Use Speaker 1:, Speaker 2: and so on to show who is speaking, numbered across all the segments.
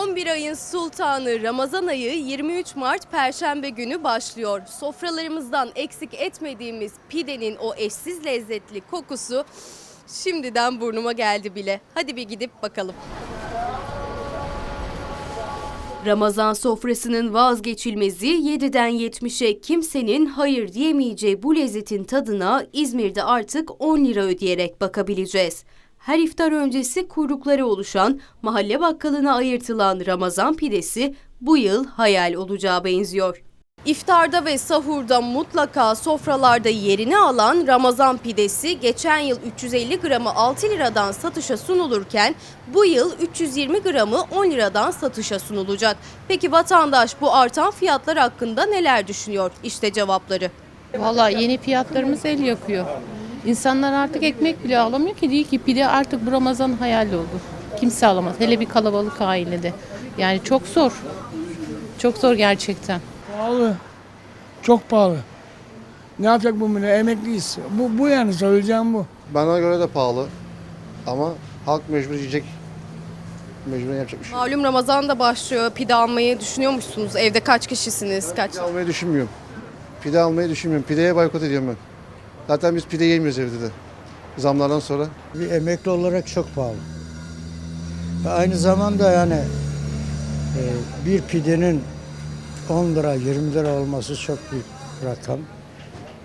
Speaker 1: 11 ayın sultanı Ramazan ayı 23 Mart Perşembe günü başlıyor. Sofralarımızdan eksik etmediğimiz pidenin o eşsiz lezzetli kokusu şimdiden burnuma geldi bile. Hadi bir gidip bakalım. Ramazan sofrasının vazgeçilmezi 7'den 70'e kimsenin hayır diyemeyeceği bu lezzetin tadına İzmir'de artık 10 lira ödeyerek bakabileceğiz. Her iftar öncesi kuyrukları oluşan mahalle bakkalına ayırtılan Ramazan pidesi bu yıl hayal olacağı benziyor. İftarda ve sahurda mutlaka sofralarda yerini alan Ramazan pidesi geçen yıl 350 gramı 6 liradan satışa sunulurken bu yıl 320 gramı 10 liradan satışa sunulacak. Peki vatandaş bu artan fiyatlar hakkında neler düşünüyor? İşte cevapları.
Speaker 2: Vallahi yeni fiyatlarımız el yakıyor. İnsanlar artık ekmek bile alamıyor ki değil ki pide artık bu Ramazan hayal oldu. Kimse alamaz. Hele bir kalabalık ailede. Yani çok zor. Çok zor gerçekten.
Speaker 3: Pahalı. Çok pahalı. Ne yapacak bu millet? Emekliyiz. Bu, bu yani söyleyeceğim bu.
Speaker 4: Bana göre de pahalı. Ama halk mecbur yiyecek. Mecburen yapacak bir şey. yok.
Speaker 1: Malum Ramazan da başlıyor. Pide almayı düşünüyormuşsunuz. Evde kaç kişisiniz? Kaç?
Speaker 4: Pide almayı düşünmüyorum. Pide almayı düşünmüyorum. Pideye boykot ediyorum ben. Zaten biz pide yemiyoruz evde de. Zamlardan sonra.
Speaker 5: Bir emekli olarak çok pahalı. Ve aynı zamanda yani e, bir pidenin 10 lira 20 lira olması çok büyük rakam.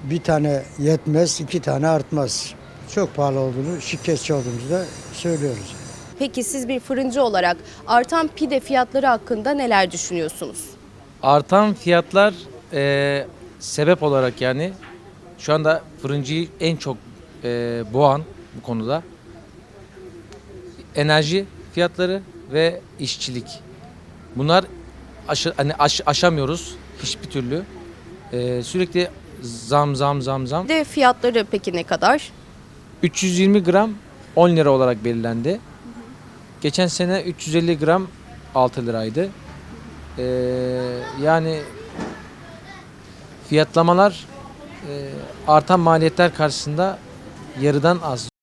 Speaker 5: Bir tane yetmez, iki tane artmaz. Çok pahalı olduğunu, şikayetçi olduğumuzu da söylüyoruz.
Speaker 1: Peki siz bir fırıncı olarak artan pide fiyatları hakkında neler düşünüyorsunuz?
Speaker 6: Artan fiyatlar e, sebep olarak yani şu anda fırıncıyı en çok e, boğan bu konuda enerji fiyatları ve işçilik. Bunlar aşı, hani aş- aşamıyoruz hiçbir türlü. E, sürekli zam zam zam zam.
Speaker 1: Pide fiyatları peki ne kadar?
Speaker 6: 320 gram 10 lira olarak belirlendi. Geçen sene 350 gram 6 liraydı. Ee, yani fiyatlamalar artan maliyetler karşısında yarıdan az.